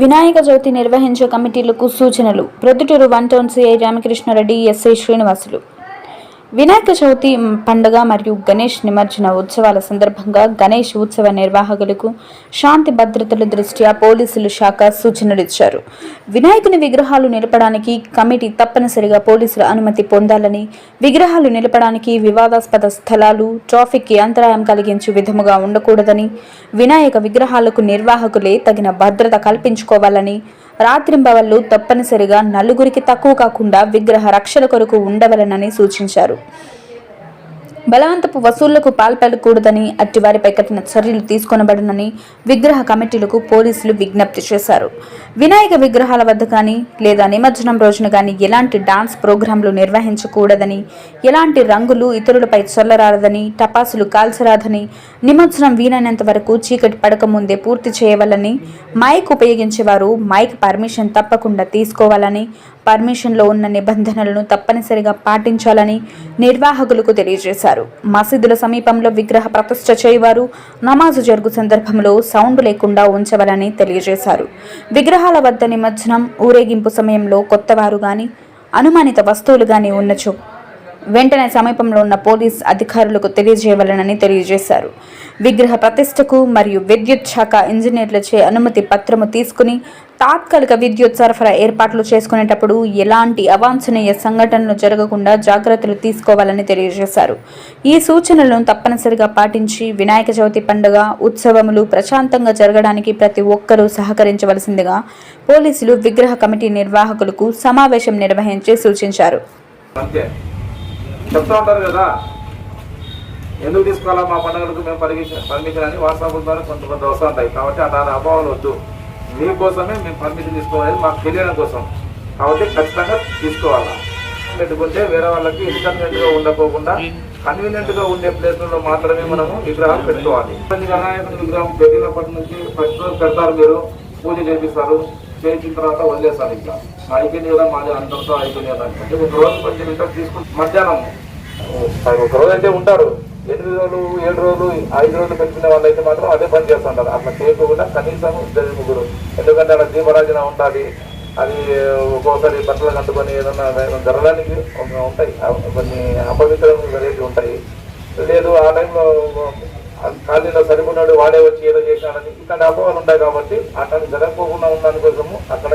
వినాయక చవితి నిర్వహించే కమిటీలకు సూచనలు. Proddatur one town CI Ramakrishnareddy SI Srinivasulu. Vinayaka Chavithi పండుగ మరియు గణేష్ నిమజ్జన ఉత్సవాల సందర్భంగా గణేష్ ఉత్సవ నిర్వాహకులకు శాంతి భద్రతల దృష్ట్యా పోలీసులు శాఖ సూచనలు ఇచ్చారు. వినాయకుని విగ్రహాలు నిలపడానికి కమిటీ తప్పనిసరిగా పోలీసుల అనుమతి పొందాలని విగ్రహాలు నిలపడానికి వివాదాస్పద స్థలాలు ట్రాఫిక్కి అంతరాయం కలిగించే విధముగా ఉండకూడదని వినాయక విగ్రహాలకు నిర్వాహకులే తగిన భద్రత కల్పించుకోవాలని రాత్రింబవళ్ళు తప్పనిసరిగా నలుగురికి తక్కువ కాకుండా విగ్రహ రక్షణ కొరకు ఉండవలనని సూచించారు. బలవంతపు వసూళ్ళకు పాల్పడకూడదని అట్టివారిపై కఠిన చర్యలు తీసుకొనబడనని విగ్రహ కమిటీలకు పోలీసులు విజ్ఞప్తి చేశారు. వినాయక విగ్రహాల వద్ద కానీ లేదా నిమజ్జనం రోజున కానీ ఎలాంటి డాన్స్ ప్రోగ్రాంలు నిర్వహించకూడదని ఎలాంటి రంగులు ఇతరులపై చల్లరాదని టపాసులు కాల్చరాదని నిమజ్జనం వీలైనంత వరకు చీకటి పడకముందే పూర్తి చేయవాలని మైక్ ఉపయోగించేవారు మైక్ పర్మిషన్ తప్పకుండా తీసుకోవాలని పర్మిషన్లో ఉన్న నిబంధనలను తప్పనిసరిగా పాటించాలని నిర్వాహకులకు తెలియజేశారు. మసీదుల సమీపంలో విగ్రహ ప్రతిష్ఠ చేయవారు నమాజు జరుగు సందర్భంలో సౌండ్ లేకుండా ఉంచవాలని తెలియజేశారు. విగ్రహాల వద్ద నిమజ్జనం ఊరేగింపు సమయంలో కొత్తవారు గాని అనుమానిత వస్తువులు గాని ఉన్నచో వెంటనే సమీపంలో ఉన్న పోలీస్ అధికారులకు తెలియజేయవలనని తెలియజేశారు. విగ్రహ ప్రతిష్టకు మరియు విద్యుత్ శాఖ ఇంజనీర్లచే అనుమతి పత్రము తీసుకుని తాత్కాలిక విద్యుత్ సరఫరా ఏర్పాట్లు చేసుకునేటప్పుడు ఎలాంటి అవాంఛనీయ సంఘటనలు జరగకుండా జాగ్రత్తలు తీసుకోవాలని తెలియజేశారు. ఈ సూచనలను తప్పనిసరిగా పాటించి వినాయక చవితి పండుగ ఉత్సవములు ప్రశాంతంగా జరగడానికి ప్రతి ఒక్కరూ సహకరించవలసిందిగా పోలీసులు విగ్రహ కమిటీ నిర్వాహకులకు సమావేశం నిర్వహించి సూచించారు. ఎందుకు తీసుకోవాలా మా పండుగలకు మేము పర్మిషన్ పర్మిషన్ అని వాట్సాప్ ద్వారా కొంత కొంత వస్తూ ఉంటాయి. కాబట్టి అలా అభావాలు వద్దు. మీకోసమే మేము పర్మిషన్ తీసుకోవాలి మాకు తెలియడం కోసం. కాబట్టి ఖచ్చితంగా తీసుకోవాలా? పెట్టుకుంటే వేరే వాళ్ళకి ఇన్కన్వీనియంట్గా ఉండకోకుండా కన్వీనియంట్గా ఉండే ప్లేస్లలో మాత్రమే మనము విగ్రహాలు పెట్టుకోవాలి. వినాయకుని విగ్రహం పెట్టినప్పటి నుంచి ఫస్ట్ రోజు పెడతారు మీరు పూజ చేపిస్తారు చేయించిన తర్వాత వదిలేస్తారు ఇంకా. అయిపోయింది కదా మాది అందరితో అయిపోయింది కదా అంటే ఒక రోజు కొంచెం ఇంకా తీసుకుని మధ్యాహ్నం. ఒక రోజు అయితే ఉంటారు. ఎనిమిది రోజులు ఏడు రోజులు ఐదు రోజులు పెంచుకునే వాళ్ళు అయితే మాత్రం అదే పని చేస్తుంటారు. అట్లా చేయకుండా కనీసం ఇద్దరు ముగ్గురు. ఎందుకంటే అక్కడ దీపరాజన ఉండాలి అది ఒక్కోసారి బట్టలు కట్టుకొని ఏదన్నా ఏదైనా జరగడానికి ఉంటాయి. కొన్ని అపవిత్రమైన వెరైటీ ఉంటాయి. లేదు ఆ టైంలో ఖాళీలో సరిపోయినాడు వాడే వచ్చి ఏదో చేసినాడని ఇట్లాంటి అపోహలు ఉంటాయి కాబట్టి అట్లాంటి జరగకుండా ఉండడానికి కోసము అక్కడ